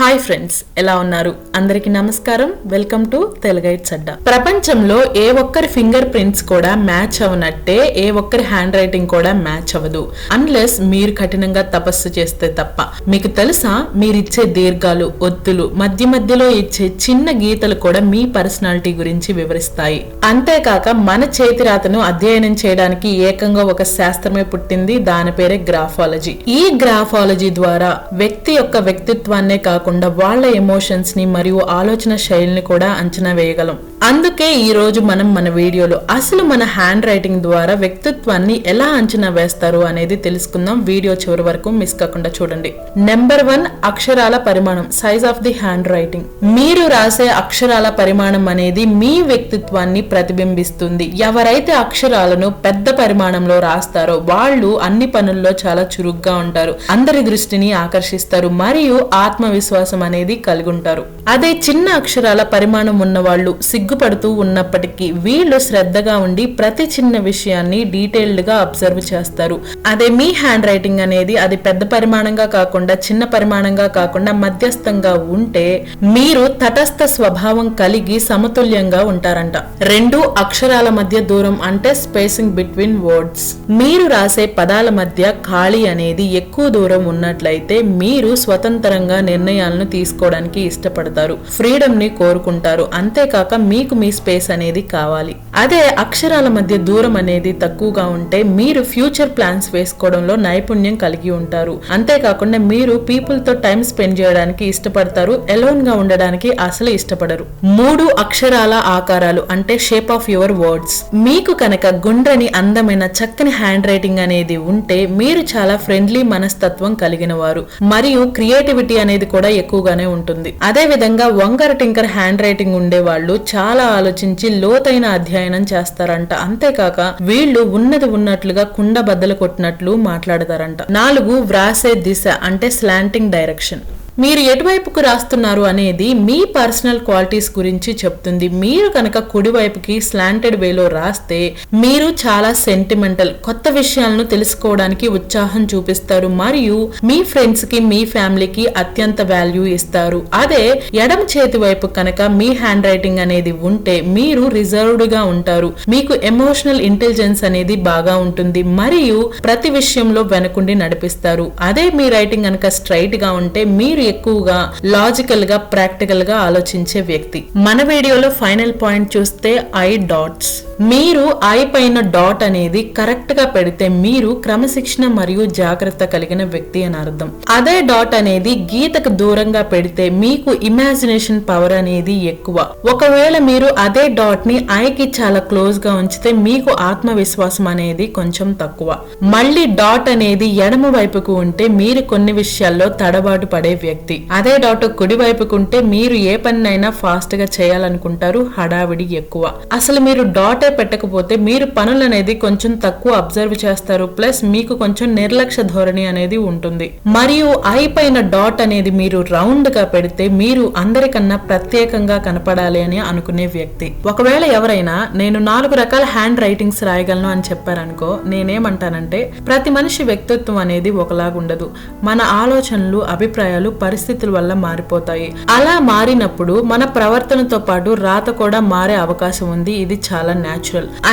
Hi friends ఎలా ఉన్నారు? అందరికీ నమస్కారం. వెల్కమ్ టు తెలుగైట్ సడ్డా. ప్రపంచంలో ఏ ఒక్కరి ఫింగర్ ప్రింట్స్ కూడా మ్యాచ్ అవనట్టే ఏ ఒక్కరి హ్యాండ్ రైటింగ్ కూడా మ్యాచ్ అవ్వదు. అన్లెస్ మీరు కఠినంగా తపస్సు చేస్తే తప్ప. మీకు తెలుసా మీరిచ్చే దీర్ఘాలు ఒత్తులు మధ్య మధ్యలో ఇచ్చే చిన్న గీతలు కూడా మీ పర్సనాలిటీ గురించి వివరిస్తాయి. అంతేకాక మన చేతి రాతను అధ్యయనం చేయడానికి ఏకంగా ఒక శాస్త్రమే పుట్టింది దాని పేరే గ్రాఫాలజీ. ఈ గ్రాఫాలజీ ద్వారా వ్యక్తి యొక్క వ్యక్తిత్వాన్నే కాకుండా వాళ్ళ ఎమోషన్స్ని మరియు ఆలోచన శైలిని కూడా అంచనా వేయగలం. అందుకే ఈ రోజు మనం మన వీడియోలో అసలు మన హ్యాండ్ రైటింగ్ ద్వారా వ్యక్తిత్వాన్ని ఎలా అంచనా వేస్తారు అనేది తెలుసుకుందాం. వీడియో చివరి వరకు మిస్ కాకుండా చూడండి. నెంబర్ వన్ అక్షరాల పరిమాణం size of the hand writing మీరు రాసే అక్షరాల పరిమాణం అనేది మీ వ్యక్తిత్వాన్ని ప్రతిబింబిస్తుంది. ఎవరైతే అక్షరాలను పెద్ద పరిమాణంలో రాస్తారో వాళ్ళు అన్ని పనుల్లో చాలా చురుగ్గా ఉంటారు. అందరి దృష్టిని ఆకర్షిస్తారు. మరియు ఆత్మవిశ్వాసం అనేది కలిగి ఉంటారు అదే చిన్న అక్షరాల పరిమాణం ఉన్న వాళ్ళు సిగ్గుపడుతూ ఉన్నప్పటికీ వీళ్ళు శ్రద్ధగా ఉండి ప్రతి చిన్న విషయాన్ని డీటెయిల్డ్గా అబ్జర్వ్ చేస్తారు. అదే మీ హ్యాండ్ రైటింగ్ అనేది అది పెద్ద పరిమాణంగా కాకుండా చిన్న పరిమాణంగా కాకుండా మధ్యస్థంగా ఉంటే మీరు తటస్థ స్వభావం కలిగి సమతుల్యంగా ఉంటారంట. రెండు అక్షరాల మధ్య దూరం అంటే స్పేసింగ్ బిట్వీన్ వర్డ్స్. మీరు రాసే పదాల మధ్య ఖాళీ అనేది ఎక్కువ దూరం ఉన్నట్లయితే మీరు స్వతంత్రంగా నిర్ణయం నిర్ణయాలను తీసుకోవడానికి ఇష్టపడతారు. ఫ్రీడమ్ని కోరుకుంటారు. అంతేకాక మీకు మీ స్పేస్ అనేది కావాలి. అదే అక్షరాల మధ్య దూరం అనేది తక్కువగా ఉంటే మీరు ఫ్యూచర్ ప్లాన్స్ వేసుకోవడంలో నైపుణ్యం కలిగి ఉంటారు. అంతేకాకుండా మీరు పీపుల్తో టైం స్పెండ్ చేయడానికి ఇష్టపడతారు ఎలోన్గా ఉండడానికి అసలు ఇష్టపడరు. మూడు అక్షరాల ఆకారాలు అంటే షేప్ ఆఫ్ యువర్ వర్డ్స్ మీకు కనుక గుండ్రని అందమైన చక్కని హ్యాండ్ రైటింగ్ అనేది ఉంటే మీరు చాలా ఫ్రెండ్లీ మనస్తత్వం కలిగిన వారు మరియు క్రియేటివిటీ అనేది కూడా ఎక్కువగానే ఉంటుంది. అదే విధంగా వంకర టింకర్ హ్యాండ్ రైటింగ్ ఉండే వాళ్ళు చాలా ఆలోచించి లోతైన అధ్యయనం చేస్తారంట. అంతేకాక వీళ్ళు ఉన్నది ఉన్నట్లుగా కుండ బద్దలు కొట్టినట్లు మాట్లాడతారంట. నాలుగు వ్రాసే దిశ అంటే స్లాంటింగ్ డైరెక్షన్ మీరు ఎటువైపుకు రాస్తున్నారు అనేది మీ పర్సనల్ క్వాలిటీస్ గురించి చెప్తుంది. మీరు కనుక కుడివైపుకి స్లాంటెడ్ వేలో రాస్తే మీరు చాలా సెంటిమెంటల్ కొత్త విషయాలను తెలుసుకోవడానికి ఉత్సాహం చూపిస్తారు. మరియు మీ ఫ్రెండ్స్కి మీ ఫ్యామిలీకి అత్యంత వాల్యూ ఇస్తారు. అదే ఎడమ చేతి వైపు కనుక మీ హ్యాండ్ రైటింగ్ అనేది ఉంటే మీరు రిజర్వ్డ్గా ఉంటారు. మీకు ఎమోషనల్ ఇంటెలిజెన్స్ అనేది బాగా ఉంటుంది. మరియు ప్రతి విషయంలో వెనకుండి నడిపిస్తారు. అదే మీ రైటింగ్ కనుక స్ట్రైట్గా ఉంటే మీరు ఎక్కువగా లాజికల్గా ప్రాక్టికల్గా ఆలోచించే వ్యక్తి. మన వీడియోలో ఫైనల్ పాయింట్ చూస్తే ఐ డాట్స్ మీరు ఐ పైన డాట్ అనేది కరెక్ట్గా పెడితే మీరు క్రమశిక్షణ మరియు జాగ్రత్త కలిగిన వ్యక్తి అని అర్థం. అదే డాట్ అనేది గీతకు దూరంగా పెడితే మీకు ఇమాజినేషన్ పవర్ అనేది ఎక్కువ. ఒకవేళ మీరు అదే డాట్ని ఐకి చాలా క్లోజ్గా ఉంచితే మీకు ఆత్మవిశ్వాసం అనేది కొంచెం తక్కువ. మళ్ళీ డాట్ అనేది ఎడమ వైపుకు ఉంటే మీరు కొన్ని విషయాల్లో తడబాటు పడే వ్యక్తి. అదే డాట్ కుడి వైపుకు ఉంటే మీరు ఏ పనినైనా ఫాస్ట్గా చేయాలనుకుంటారు హడావిడి ఎక్కువ. అసలు మీరు డాటే పెట్టకపోతే మీరు పనులు అనేది కొంచెం తక్కువ అబ్జర్వ్ చేస్తారు ప్లస్ మీకు కొంచెం నిర్లక్ష్య ధోరణి అనేది ఉంటుంది. మరియు ఐ పైన డాట్ అనేది మీరు రౌండ్గా పెడితే మీరు అందరికన్నా ప్రత్యేకంగా కనపడాలి అని అనుకునే వ్యక్తి. ఒకవేళ ఎవరైనా నేను నాలుగు రకాల హ్యాండ్ రైటింగ్స్ రాయగలను అని చెప్పారనుకో నేనేమంటానంటే ప్రతి మనిషి వ్యక్తిత్వం అనేది ఒకలాగుండదు మన ఆలోచనలు అభిప్రాయాలు పరిస్థితుల వల్ల మారిపోతాయి. అలా మారినప్పుడు మన ప్రవర్తనతో పాటు రాత కూడా మారే అవకాశం ఉంది. ఇది చాలా న్యాచురల్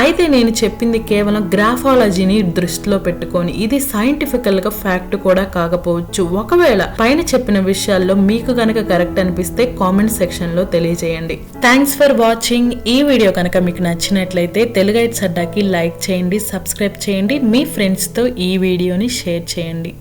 అయితే నేను చెప్పింది కేవలం గ్రాఫాలజీని దృష్టిలో పెట్టుకొని ఇది సైంటిఫికల్గా ఫ్యాక్ట్ కూడా కాకపోవచ్చు. ఒకవేళ పైన చెప్పిన విషయాల్లో మీకు కనుక కరెక్ట్ అనిపిస్తే కామెంట్ సెక్షన్లో తెలియజేయండి. థ్యాంక్స్ ఫర్ వాచింగ్ ఈ వీడియో కనుక మీకు నచ్చినట్లయితే తెలుగైట్ సడ్డాకి లైక్ చేయండి సబ్స్క్రైబ్ చేయండి మీ ఫ్రెండ్స్తో ఈ వీడియోని షేర్ చేయండి.